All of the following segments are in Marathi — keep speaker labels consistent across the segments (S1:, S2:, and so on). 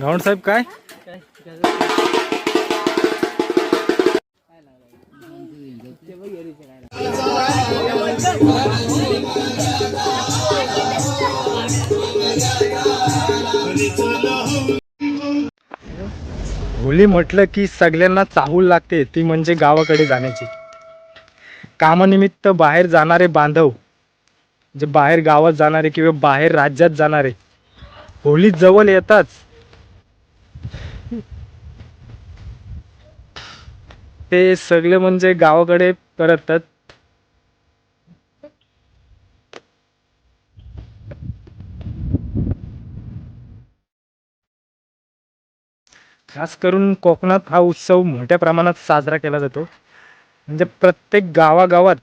S1: गावण साहेब काय? होली म्हटलं की सगळ्यांना चाहूल लागते ती म्हणजे गावाकडे जाण्याची. कामानिमित्त बाहेर जाणारे बांधव जे बाहेर गावात जाणारे किंवा बाहेर राज्यात जाणारे होली जवळ येताच ते सगळे म्हणजे गावाकडे करतात. खास करून कोकणात हा उत्सव मोठ्या प्रमाणात साजरा केला जातो. म्हणजे प्रत्येक गावागावात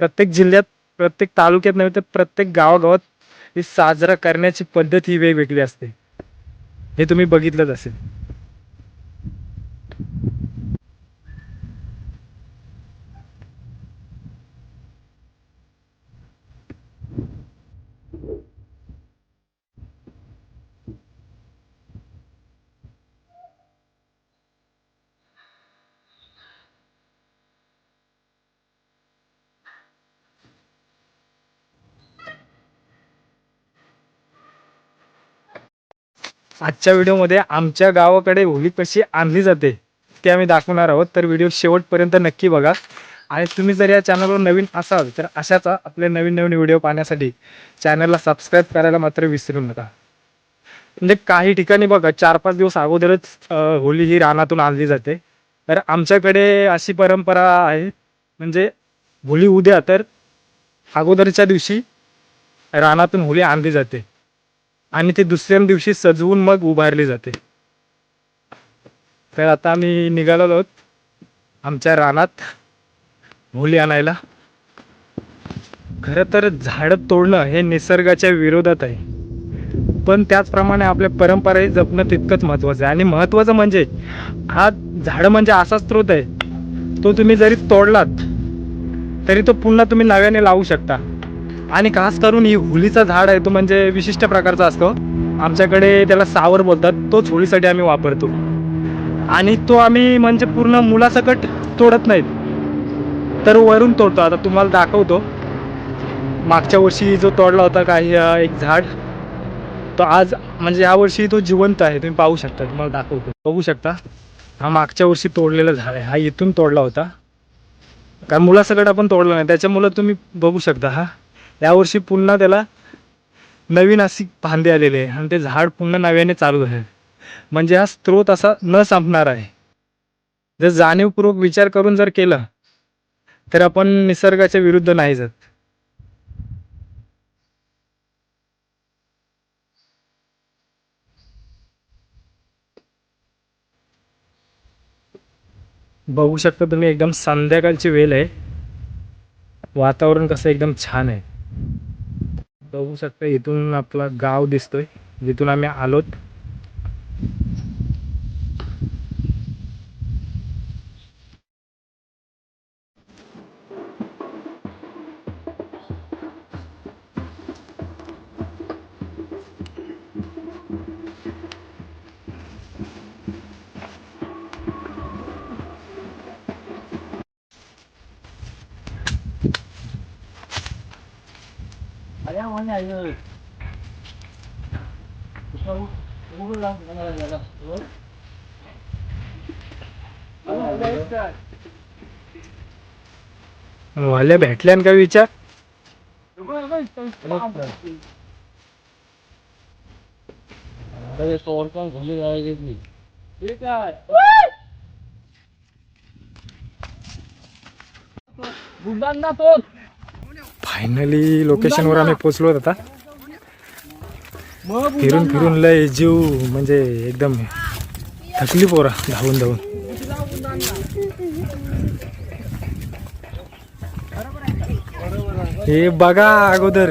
S1: प्रत्येक जिल्ह्यात प्रत्येक तालुक्यात नव्हे तर प्रत्येक गावागावात ही साजरा करण्याची पद्धत ही वेगवेगळी असते. हे तुम्ही बघितलंच असेल. आजच्या व्हिडिओमध्ये आमच्या गावाकडे होळी कशी आणली जाते ते आम्ही दाखवणार आहोत. तर व्हिडिओ शेवटपर्यंत नक्की बघा. आणि तुम्ही जर या चॅनलवर नवीन असाल तर अशाच आपले नवीन नवीन व्हिडिओ पाहण्यासाठी चॅनलला सबस्क्राईब करायला मात्र विसरू नका. म्हणजे काही ठिकाणी बघा चार पाच दिवस अगोदरच होळी ही रानातून आणली जाते. तर आमच्याकडे अशी परंपरा आहे म्हणजे होळी उद्या तर अगोदरच्या दिवशी रानातून होळी आणली जाते. आणि ते दुसऱ्या दिवशी सजवून मग उभारली जाते. तर आता आम्ही निघालो आहोत आमच्या रानात मुली आणायला. खरं तर झाडं तोडणं हे निसर्गाच्या विरोधात आहे. पण त्याचप्रमाणे आपल्या परंपराही जपणं तितकंच महत्त्वाचं आहे. आणि महत्त्वाचं म्हणजे हा झाडं म्हणजे असा स्रोत आहे तो तुम्ही जरी तोडलात तरी तो पुन्हा तुम्ही नव्याने लावू शकता. आणि खास करून ही हुलीचा झाड आहे तो म्हणजे विशिष्ट प्रकारचा असतो. आमच्याकडे त्याला सावर बोलतात तोच होळीसाठी आम्ही वापरतो. आणि तो आम्ही म्हणजे पूर्ण मुलासकट तोडत नाहीत. तर वरून तोडतो. आता तुम्हाला दाखवतो. मागच्या वर्षी जो तोडला होता काही एक झाड तो आज म्हणजे यावर्षी तो जिवंत आहे. तुम्ही पाहू शकता. तुम्हाला दाखवतो. बघू शकता. हा मागच्या वर्षी तोडलेला झाड आहे. हा इथून तोडला होता. कारण मुलासकट आपण तोडला नाही. त्याच्यामुळं तुम्ही बघू शकता हा. यावर्षी पुन्हा त्याला नवीन अशी फांदे आलेले आहे. आणि ते झाड पुन्हा नव्याने चालू आहे. म्हणजे हा स्रोत असा न संपणार आहे. जर जाणीवपूर्वक विचार करून जर केलं तर आपण निसर्गाच्या विरुद्ध नाही जात. बघू शकता तुम्ही एकदम संध्याकाळची वेळ आहे. वातावरण कसं एकदम छान आहे. बघू शकता इथून आपला गाव दिसतोय जिथून आम्ही आलोत. वाल्या भेटल्यान का विचार फायनली लोकेशनवर आम्ही पोचलो आता. फिरून फिरून लय जीव म्हणजे एकदम थकली पोरा धावून धावून. हे बघा अगोदर.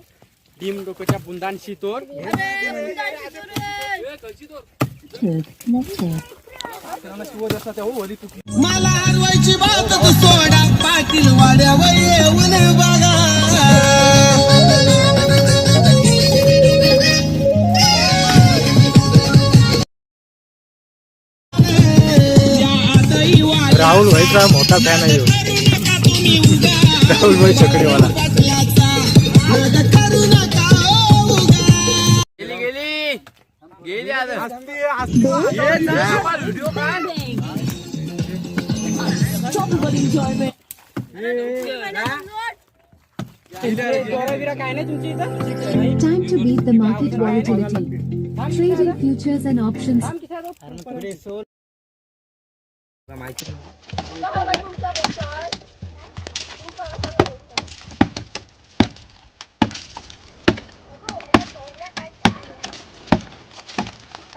S2: टीम डोक्याच्या बुंदांशी तोर
S3: मला हरवायची बातच सोडा पाटील वाड्यावर येऊन बघा.
S4: राहुल भाईचा मोठा फॅन आहे. ह्यो. राहुल भाई चकडीवाला
S5: Time to beat the market volatility. Trading futures and options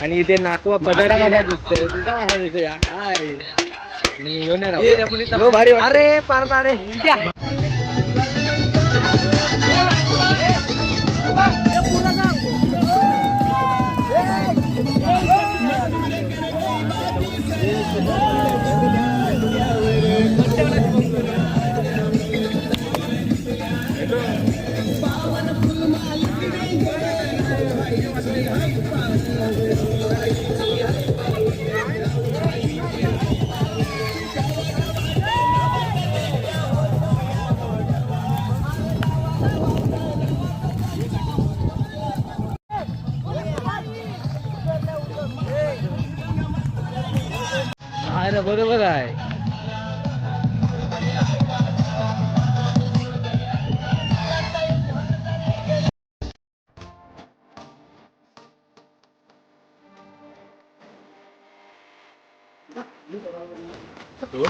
S2: आणि इथे नाकवा पदाडा अरे पार अरे अरे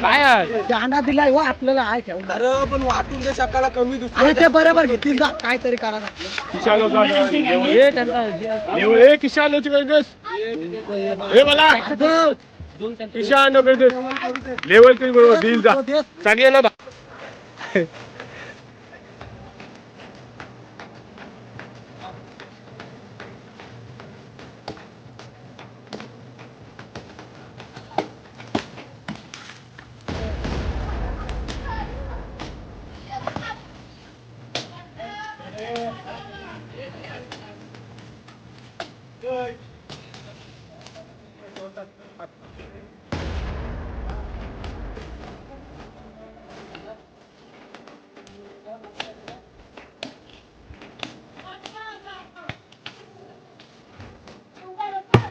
S4: काय आहे?
S2: दांडा दिलाय वा आपल्याला आहे ठेवून.
S3: अरे पण वाटून दे सकाळला कमी दुसरं
S2: अरे ते बरोबर घेतील जा काहीतरी करा
S4: हे त्यांना लेवल तरी बरोबर देईल जा चांगली ना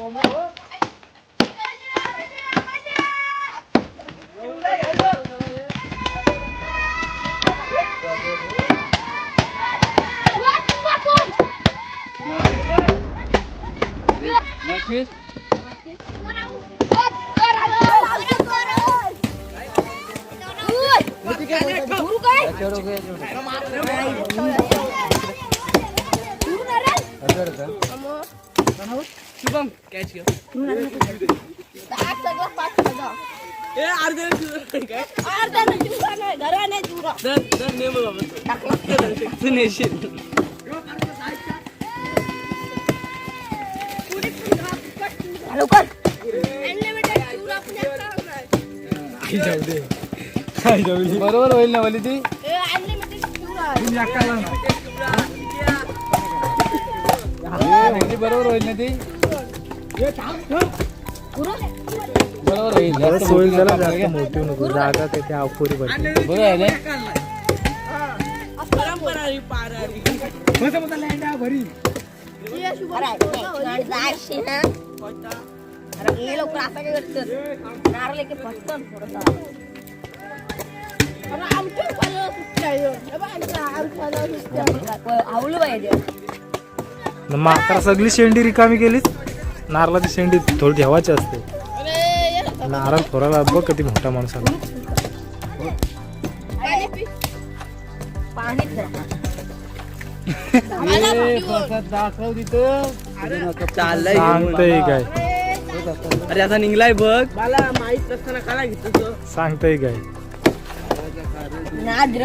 S2: 몸으로
S4: Good. Good. तोडले
S2: ए, औषध. ए इकडे ते म्हणी
S1: बरोबर होईल ना ती बरोबर. होईल ना ती? बरोबर होईल. होईल जरा जास्त मोठी नको. जागा तिथे अपुरी पडते बघा
S6: आवलं पाहिजे.
S1: आता सगळी शेंडी रिकामी केलीच नारळाची शेंडी थोडी ठेवायची असते. नारळ थोराला बघ किती मोठा माणूस आला सांगतय काय?
S7: अरे आता निघलाय बघ. मला माहीत नसताना काला घेतो
S1: सांगतय काय?
S6: नाद्र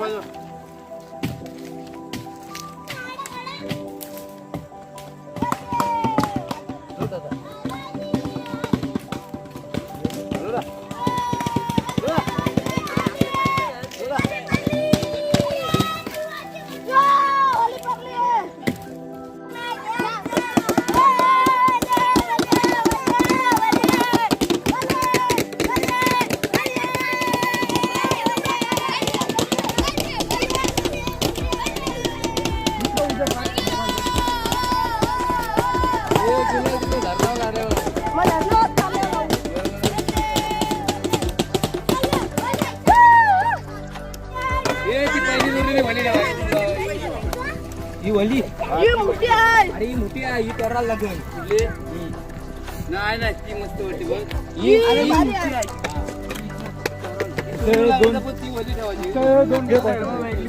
S1: বাজো ही
S7: वली?
S6: ही मोठी आहे.
S7: अरे ही मोठी आहे ही करायला लागेल. नाही नाही ती मस्त वाटते बघ.
S6: ही
S7: अरे ही मोठी
S6: आहे.
S7: पण ती वली ठेवायची.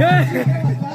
S7: Yeah.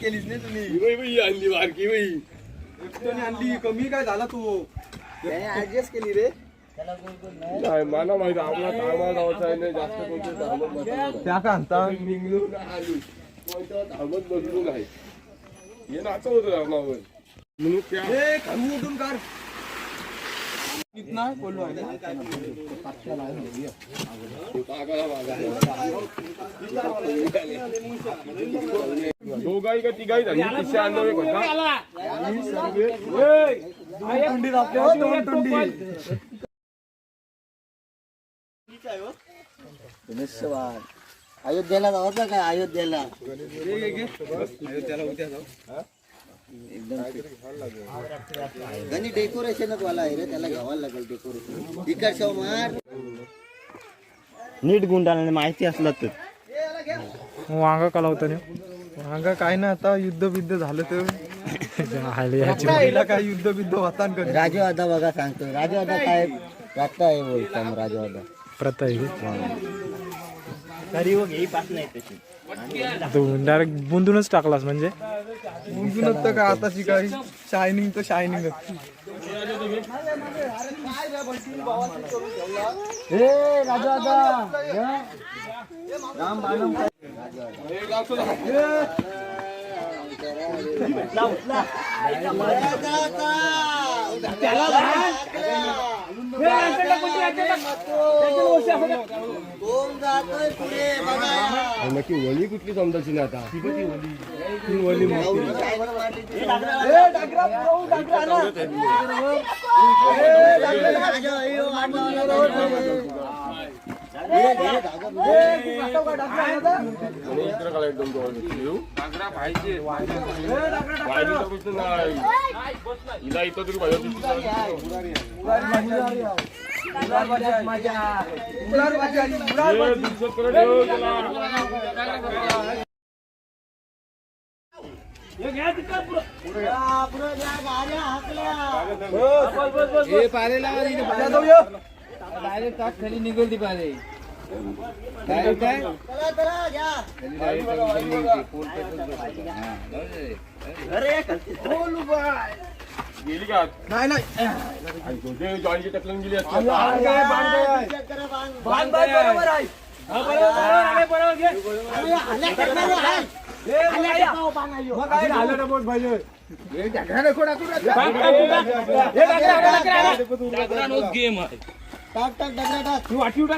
S7: चला नाही तुम्ही. आणली बारकी बाई. आणली कमी काय झाला तू? ऍडजस्ट केली रे?
S8: नाही मला माहिती आपला कामाला जायचं आहे नाही जास्त कोणते बसत
S7: त्या का आणता?
S8: निघलो ना आली. कोणत्या धावत बसलो नाही हे नाचव होतं म्हणून त्या
S7: खाऊ उठून कर कितना.
S8: दोघाही का तिघाही झाली? तिसशे आणलं
S7: तुंडी आपल्या तुंडी
S9: अयोध्येला जायचं काय? अयोध्येला.
S7: त्याला उद्या जाऊ
S9: आणि डेकोरेशनच वाला आहे रे त्याला घ्यावा लागेल डेकोरेशन मार नीट गुंडाला माहिती असलं तर.
S1: वांगा कला होता ना
S7: मागा काय ना आता युद्ध बिद्ध झालं तर. काय युद्ध बिद्ध होता न कधी?
S9: राजवादा बघा सांगतो राजवादा काय? रास्ता आहे बोलता राजवादा
S1: प्रथा आहे.
S9: तरी मग ही पास नाही तशी.
S1: तू डायरेक्ट बुंदूनच टाकलास म्हणजे?
S7: गुंतूनच तर काय आता शिकाय शायनिंग तर शायनिंग
S9: ए राजवादा राम बाणम
S8: नक्की वली कुठली समजायची ना आता. ती वली. आणि हिला इथं तरी पाहिजे त्याला.
S7: डायरेक्ट टाक खाली निघल ती पारे डायरेक्ट काय
S8: गेली का
S7: नाही नाही
S8: जॉईनची टकलन गेली असती
S7: बांध काय, बांध काय. बांध काय, बरोबर आहे हा, बरोबर, बरोबर, आहे, बरोबर, घे. ए, मग काय? मग काय झालं रे बोल पाहिजे हे ढाकळा नको टाकू रे. बांध काय, बांध काय. हे ढाकळा, ढाकळा, ढाकळा.
S9: टाक टाक डगरा टाक
S7: तू वाटी उठा.